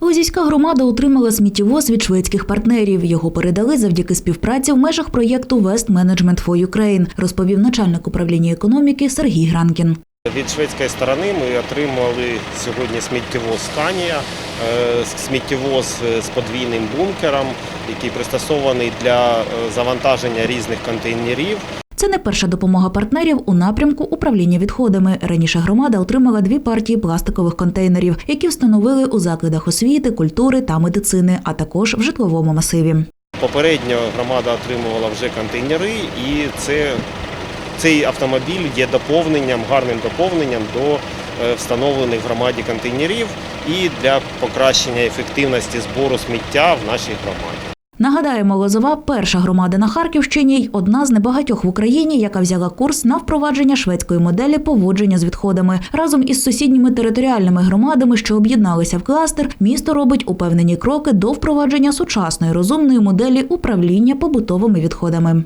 Лозівська громада отримала сміттєвоз від шведських партнерів. Його передали завдяки співпраці в межах проєкту West Management for Ukraine, розповів начальник управління економіки Сергій Гранкін. Від шведської сторони ми отримали сьогодні сміттєвоз Сканія, е, сміттєвоз е, з подвійним бункером, який пристосований для е, завантаження різних контейнерів. Це не перша допомога партнерів у напрямку управління відходами. Раніше громада отримала дві партії пластикових контейнерів, які встановили у закладах освіти, культури та медицини, а також в житловому масиві. Попередньо громада отримувала вже контейнери, і це, цей автомобіль є доповненням, гарним доповненням до е, встановлених в громаді контейнерів і для покращення ефективності збору сміття в нашій громаді. Нагадаємо, Лозова перша громада на Харківщині й одна з небагатьох в Україні, яка взяла курс на впровадження шведської моделі поводження з відходами. Разом із сусідніми територіальними громадами, що об'єдналися в кластер, місто робить упевнені кроки до впровадження сучасної розумної моделі управління побутовими відходами.